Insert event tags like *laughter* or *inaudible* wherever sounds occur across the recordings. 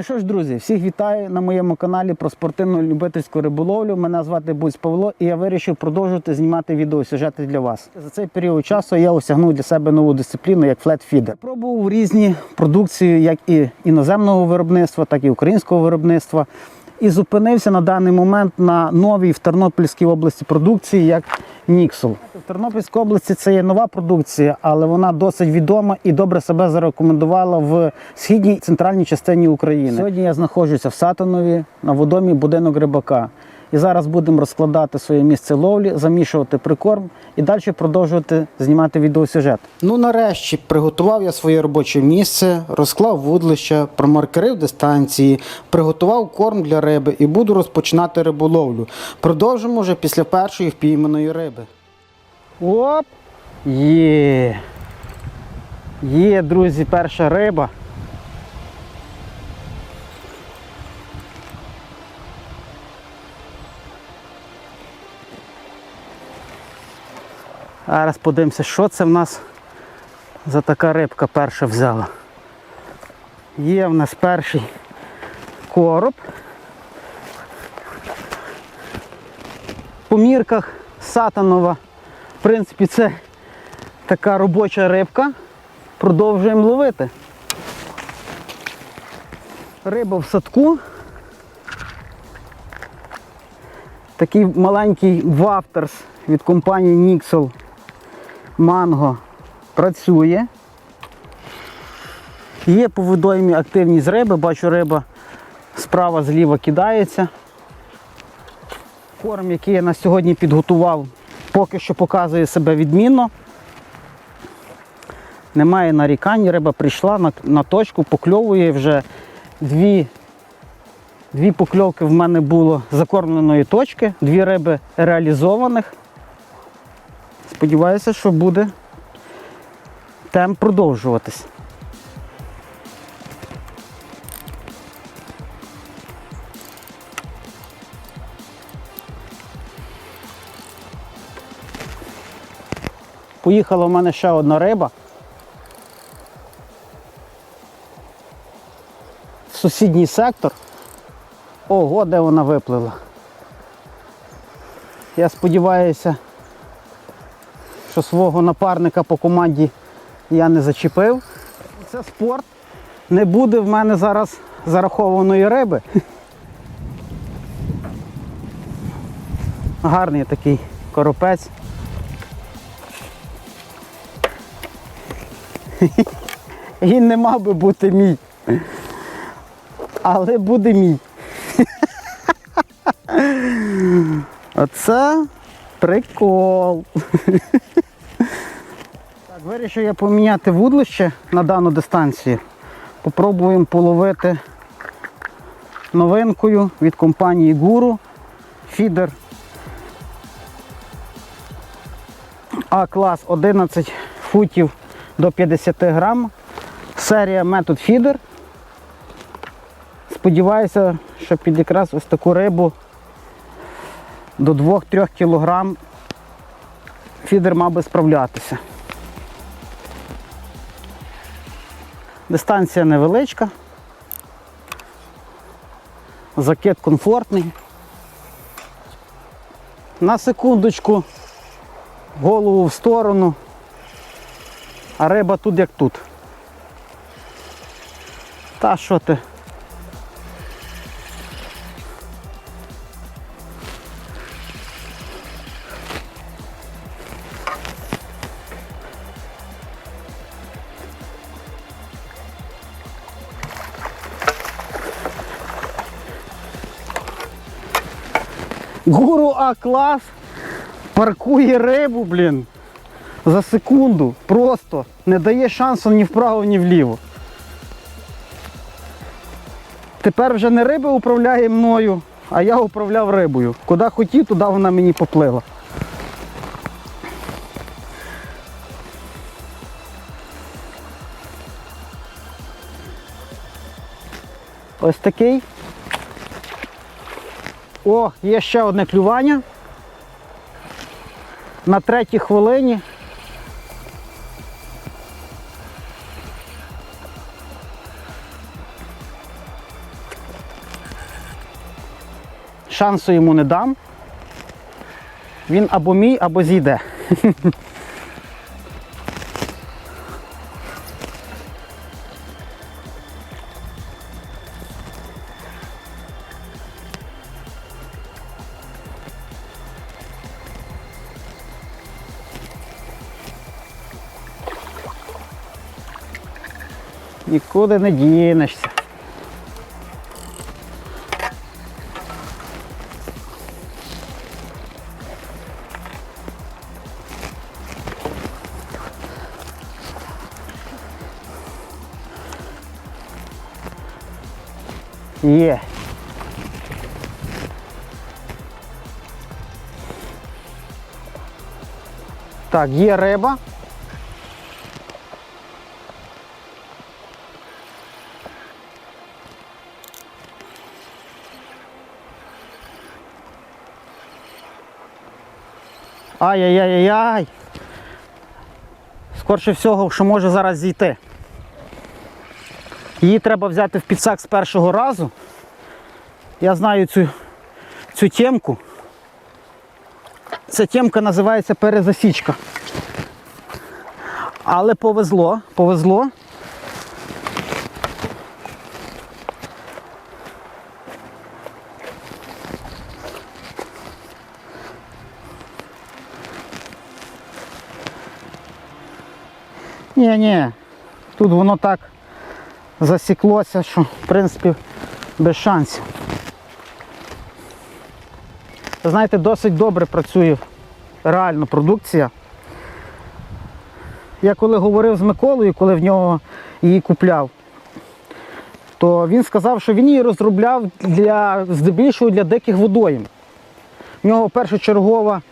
Ну що ж, друзі, всіх вітаю на моєму каналі про спортивну любительську риболовлю. Мене звати Бусь Павло, і я вирішив продовжувати знімати відеосюжети для вас. За цей період часу я осягнув для себе нову дисципліну, як флетфідер. Пробував різні продукції, як і іноземного виробництва, так і українського виробництва. І зупинився на даний момент на новій в Тернопільській області продукції, як Ніксол. В Тернопільській області це є нова продукція, але вона досить відома і добре себе зарекомендувала в східній центральній частині України. Сьогодні я знаходжуся в Сатанові на водомі будинок рибака. І зараз будемо розкладати своє місце ловлі, замішувати прикорм і далі продовжувати знімати відеосюжет. Ну нарешті приготував я своє робоче місце, розклав вудлища, промаркерив дистанції, приготував корм для риби і буду розпочинати риболовлю. Продовжимо вже після першої впійманої риби. Оп! Є! Є, друзі, перша риба. Зараз подивимося, що це в нас за така рибка перша взяла. Є в нас перший короб. По мірках сатанова. В принципі, це така робоча рибка. Продовжуємо ловити. Риба в садку. Такий маленький вафтерс від компанії Nixel Mango працює. Є по водоймі активність риби, бачу риба справа зліва кидається. Корм, який я на сьогодні підготував, поки що показує себе відмінно. Немає нарікань, риба прийшла на, на точку, покльовує вже дві, дві покльовки в мене було закормленої точки, дві риби реалізованих. Сподіваюся, що буде темп продовжуватись. Поїхала в мене ще одна риба. В сусідній сектор. Ого, де вона виплила. Я сподіваюся, що свого напарника по команді я не зачепив. Це спорт. Не буде в мене зараз зарахованої риби. Гарний такий коропець. Він не мав би бути мій. Але буде мій. Оце прикол. Так, вирішив я поміняти вудлище на дану дистанцію. Попробуємо половити новинкою від компанії Guru фідер А-клас 11 футів до 50 грам. Серія Method Feeder. Сподіваюся, що під якраз ось таку рибу до 2-3 кг фідер мав би справлятися. Дистанція невеличка. Закид комфортний. На секундочку голову в сторону, а риба тут як тут. Та що ти? Гуру А-клас паркує рибу, блін, за секунду. Просто не дає шансу ні вправо, ні вліво. Тепер вже не риба управляє мною, а я управляв рибою. Куди хотів, туди вона мені поплила. Ось такий. О, є ще одне клювання. На третій хвилині. Шансу йому не дам. Він або мій, або зійде. *laughs* Нікуди не дінешся. Є. Так, є риба. Ай-яй-яй-яй. Скорше всього, що може зараз зійти. Її треба взяти в підсак з першого разу. Я знаю цю, цю темку. Ця темка називається перезасічка. Але повезло, повезло. Ні, ні, тут воно так засіклося, що в принципі без шансів. Знаєте, досить добре працює реально продукція. Я коли говорив з Миколою, коли в нього її купляв, то він сказав, що він її розробляв для, здебільшого для диких водойм. В нього першочергова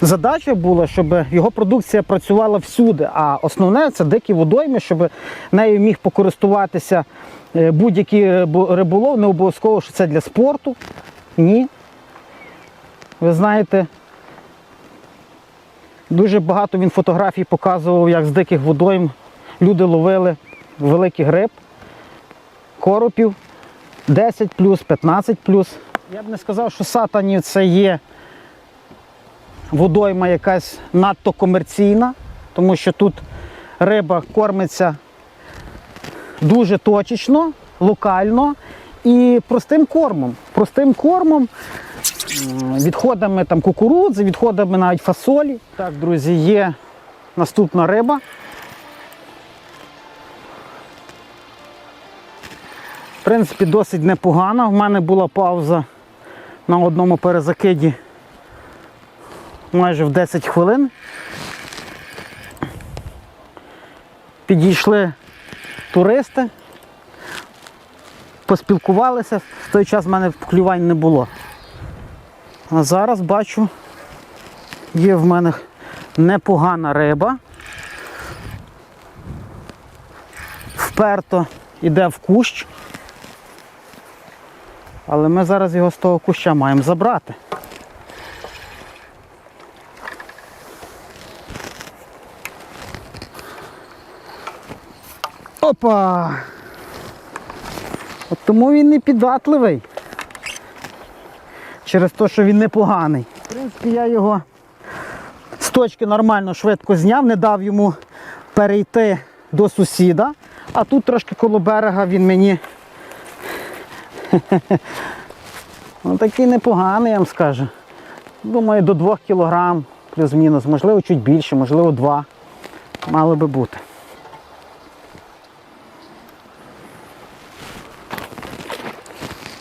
задача була, щоб його продукція працювала всюди, а основне це дикі водойми, щоб нею міг покористуватися е, будь-який риболов, не обов'язково, що це для спорту. Ні. Ви знаєте, дуже багато він фотографій показував, як з диких водойм люди ловили великих риб, коропів 10 15 Я б не сказав, що сатані це є водойма якась надто комерційна, тому що тут риба кормиться дуже точечно, локально і простим кормом. Простим кормом, відходами там, кукурудзи, відходами навіть фасолі. Так, друзі, є наступна риба. В принципі, досить непогана. В мене була пауза на одному перезакиді майже в 10 хвилин. Підійшли туристи, поспілкувалися, в той час в мене клювань не було. А зараз бачу, є в мене непогана риба. Вперто йде в кущ. Але ми зараз його з того куща маємо забрати. Опа! От тому він не піддатливий. Через те, що він непоганий. В принципі, я його з точки нормально швидко зняв, не дав йому перейти до сусіда, а тут трошки коло берега він мені. *laughs* Ну такий непоганий, я вам скажу. Думаю, до 2 кг плюс-мінус, можливо, чуть більше, можливо, 2. Мало би бути.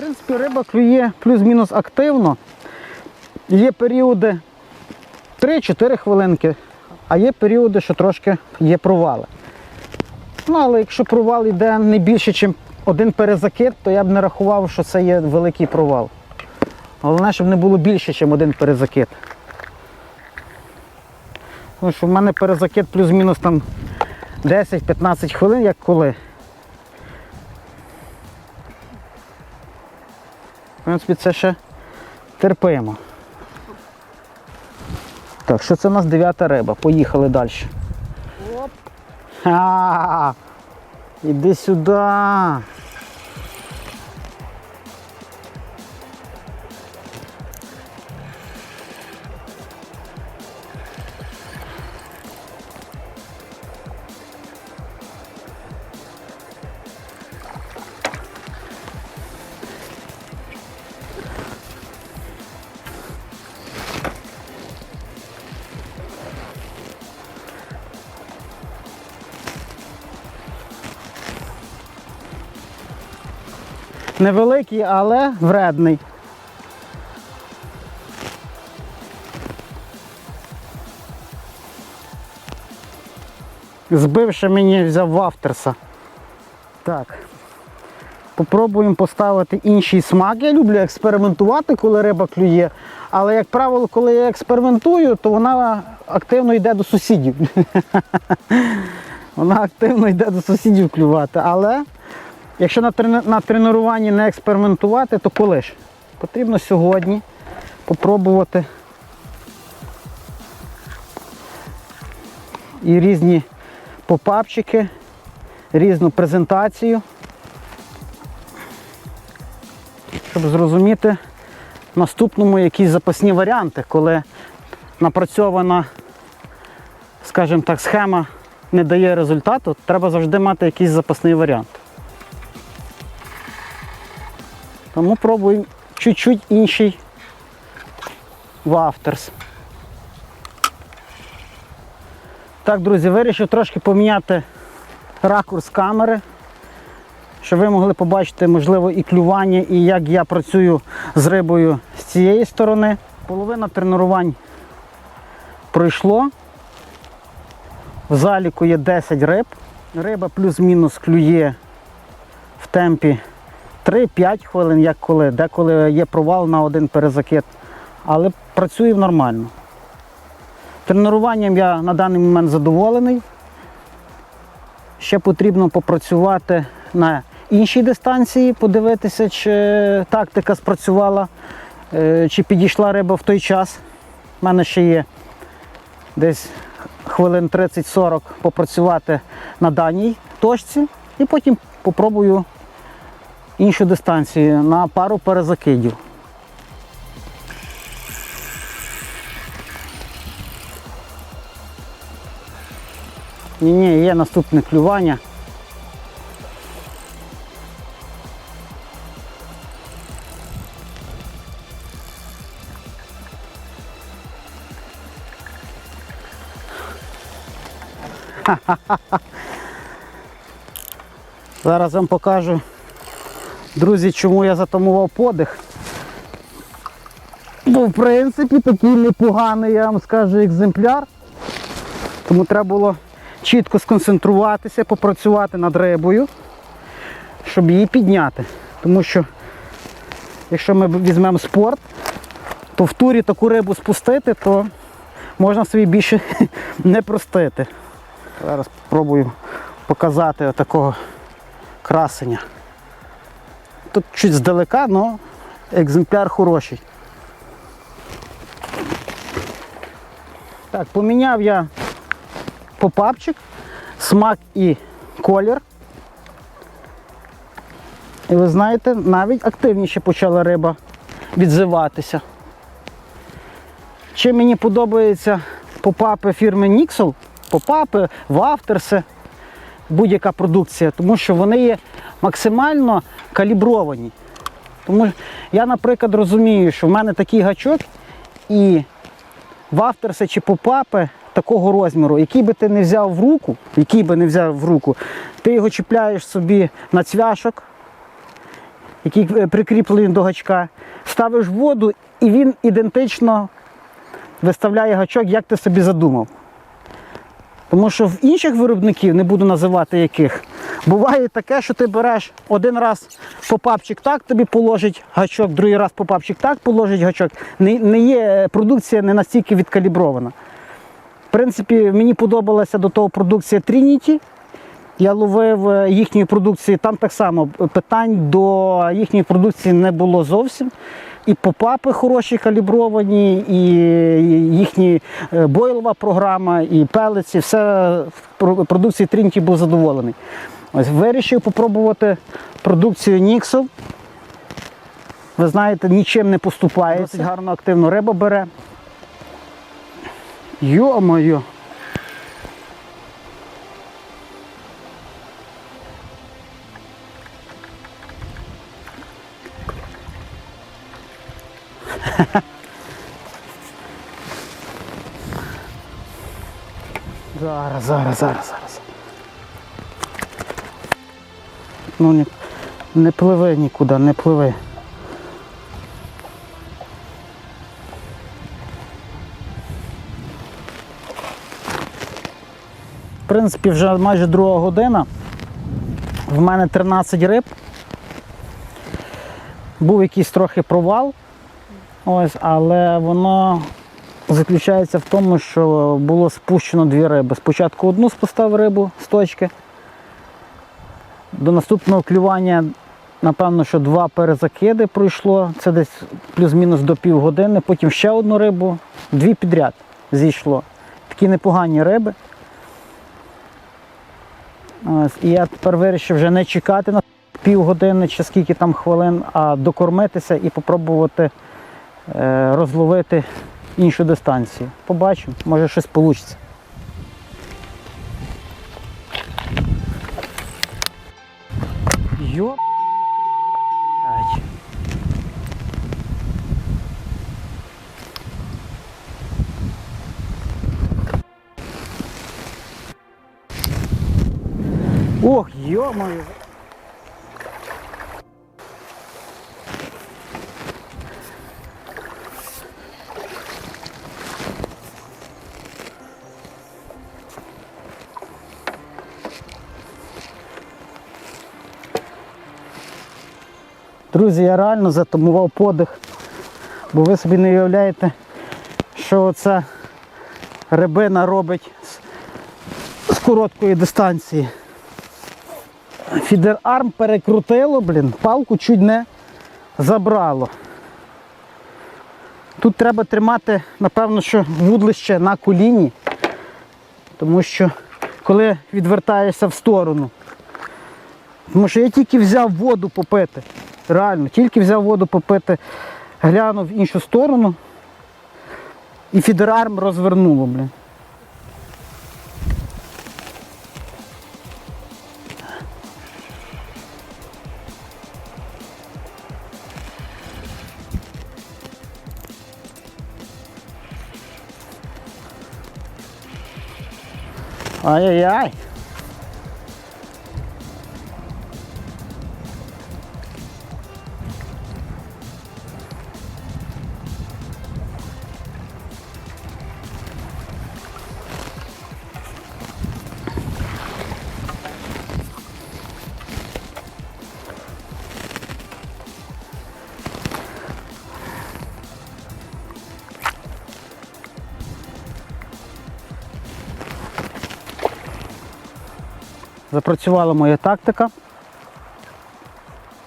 В принципі, риба клює плюс-мінус активно. Є періоди 3-4 хвилинки, а є періоди, що трошки є провали. Ну, але якщо провал йде не більше, ніж один перезакид, то я б не рахував, що це є великий провал. Головне, щоб не було більше, ніж один перезакид. Тому що в мене перезакид плюс-мінус там 10-15 хвилин, як коли. Принципі, це ще терпимо. Так, що це у нас дев'ята риба? Поїхали далі. Оп. А, іди сюди. Невеликий, але вредний. Збивши мені взяв вафтерса. Так. Попробуємо поставити інший смак. Я люблю експериментувати, коли риба клює. Але, як правило, коли я експериментую, то вона активно йде до сусідів. *laughs* Вона активно йде до сусідів клювати. Але якщо на, на тренуванні не експериментувати, то коли ж? Потрібно сьогодні попробувати і різні попапчики, різну презентацію, щоб зрозуміти в наступному якісь запасні варіанти, коли напрацьована, скажімо так, схема не дає результату, треба завжди мати якийсь запасний варіант. Тому пробуємо чуть-чуть інший вафтерс. Так, друзі, вирішив трошки поміняти ракурс камери, щоб ви могли побачити, можливо, і клювання, і як я працюю з рибою з цієї сторони. Половина тренувань пройшло. В заліку є 10 риб. Риба плюс-мінус клює в темпі 3-5 хвилин, як коли, деколи є провал на один перезакид. Але працює нормально. Тренуванням я на даний момент задоволений. Ще потрібно попрацювати на іншій дистанції, подивитися, чи тактика спрацювала, е, чи підійшла риба в той час. У мене ще є десь хвилин 30-40 попрацювати на даній точці і потім попробую іншу дистанцію на пару перезакидів. Ні, ні, є наступне клювання. *laughs* Зараз вам покажу, друзі, чому я затамував подих. Бо в принципі такий непоганий, я вам скажу, екземпляр. Тому треба було чітко сконцентруватися, попрацювати над рибою, щоб її підняти. Тому що, якщо ми візьмемо спорт, то в турі таку рибу спустити, то можна собі більше *laughs* не простити. Зараз спробую показати такого красення. Тут чуть здалека, але екземпляр хороший. Так, поміняв я попапчик, смак і колір. І ви знаєте, навіть активніше почала риба відзиватися. Чим мені подобаються попапи фірми Nixel, попапи, вафтерси, будь-яка продукція, тому що вони є максимально калібровані. Тому я, наприклад, розумію, що в мене такий гачок і вафтерси чи попапи такого розміру, який би ти не взяв в руку, який би не взяв в руку, ти його чіпляєш собі на цвяшок, який е, прикріплений до гачка, ставиш в воду і він ідентично виставляє гачок, як ти собі задумав. Тому що в інших виробників, не буду називати яких, буває таке, що ти береш один раз попапчик так, тобі положить гачок, другий раз попапчик так положить гачок. Не, не є, продукція не настільки відкалібрована. В принципі, мені подобалася до того продукція Trinity. Я ловив е, їхньої продукції, там так само питань до їхньої продукції не було зовсім. І попапи хороші калібровані, і їхні е, бойлова програма, і пелиці, все в продукції Trinity був задоволений. Ось вирішив попробувати продукцію Nixel. Ви знаєте, нічим не поступається. Досить гарно активно риба бере. Йо-моє. *laughs* Зараз, зараз, зараз, зараз. Ну, ні, Не пливи нікуди, не пливи. В принципі, вже майже друга година. В мене 13 риб. Був якийсь трохи провал, ось, але воно заключається в тому, що було спущено дві риби. Спочатку одну спустив рибу з точки. До наступного клювання, напевно, що два перезакиди пройшло. Це десь плюс-мінус до півгодини. Потім ще одну рибу, дві підряд зійшло. Такі непогані риби. Ось, і я тепер вирішив вже не чекати на півгодини чи скільки там хвилин, а докормитися і попробувати е, розловити іншу дистанцію. Побачимо, може щось вийде. Блядь. Ох, ё-моё. Друзі, я реально затамував подих, бо ви собі не уявляєте, що оця рибина робить з, короткої дистанції. Фідерарм перекрутило, блін, палку чуть не забрало. Тут треба тримати, напевно, що вудлище на коліні, тому що коли відвертаєшся в сторону. Тому що я тільки взяв воду попити. Реально, тільки взяв воду попити, глянув в іншу сторону і фідерарм розвернуло, блін. Ай-яй-яй. Запрацювала моя тактика,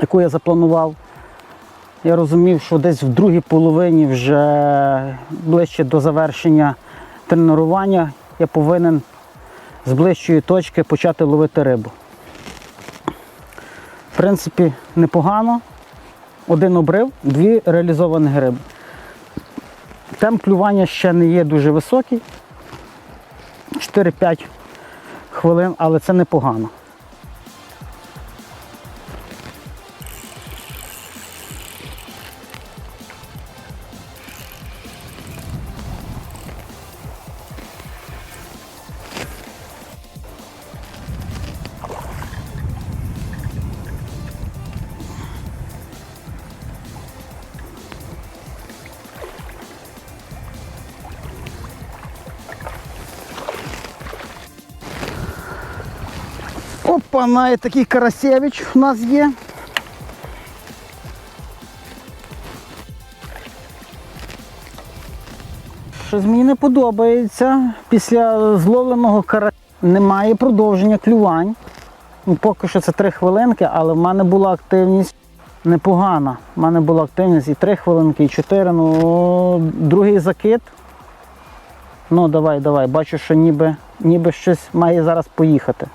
яку я запланував. Я розумів, що десь в другій половині, вже ближче до завершення тренування, я повинен з ближчої точки почати ловити рибу. В принципі, непогано. Один обрив, дві реалізовані риби. Темп клювання ще не є дуже високий. 4-5 хвилин, але це непогано. Опа, на такий Карасевич у нас є. Щось мені не подобається. Після зловленого кара немає продовження клювань. Ну, Поки що це 3 хвилинки, але в мене була активність непогана. У мене була активність і 3 хвилинки, і 4. Ну, другий закид. Ну, давай, давай. Бачу, що ніби, ніби щось має зараз поїхати.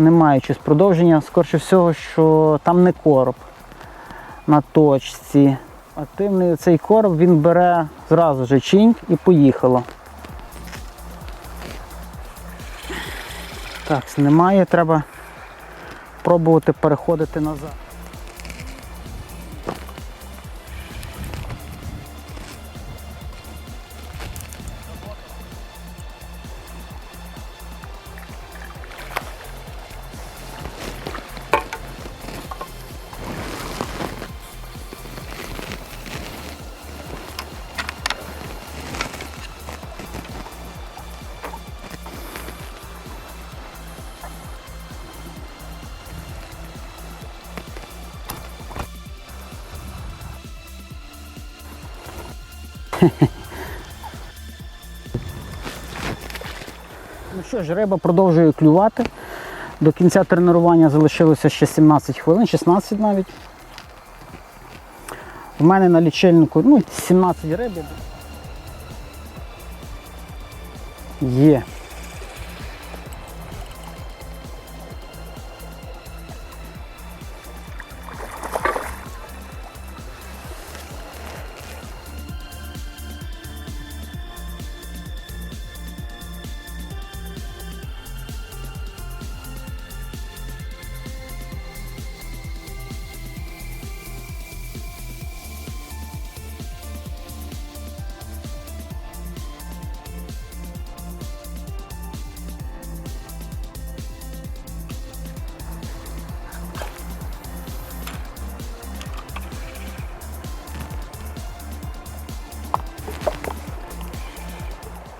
Немає щось продовження. Скорше всього, що там не короб на точці. Активний цей короб він бере зразу же чинь і поїхало. Так, немає, треба пробувати переходити назад. *laughs* Ну що ж, риба продовжує клювати. До кінця тренування залишилося ще 17 хвилин, 16 навіть. У мене на лічильнику ну, 17 риб. Є.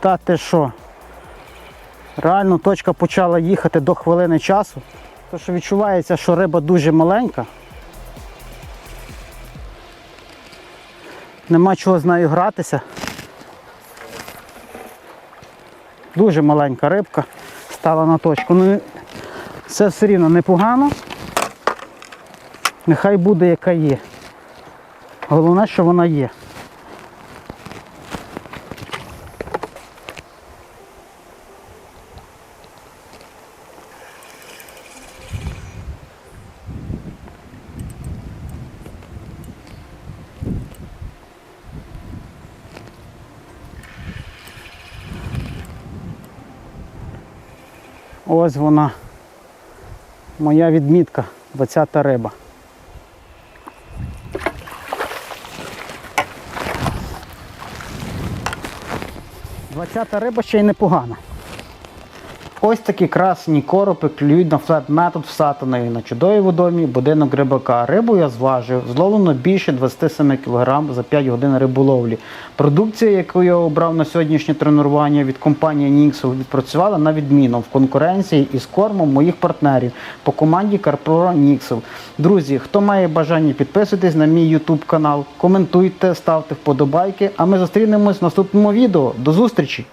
Та ти що? Реально точка почала їхати до хвилини часу. То що відчувається, що риба дуже маленька. Нема чого з нею гратися. Дуже маленька рибка стала на точку. Ну, це все рівно непогано. Нехай буде яка є. Головне, що вона є. Ось вона. Моя відмітка, 20 риба. Двадцята риба ще й непогана. Ось такі красні коропи клюють на флет-метод всатаною на чудовій водомі будинок рибака. Рибу я зважив, зловлено більше 27 кг за 5 годин риболовлі. Продукція, яку я обрав на сьогоднішнє тренування від компанії Ніксов, відпрацювала на відміну в конкуренції із кормом моїх партнерів по команді Карпро Ніксов. Друзі, хто має бажання підписуйтесь на мій YouTube канал, коментуйте, ставте вподобайки, а ми зустрінемось в наступному відео. До зустрічі!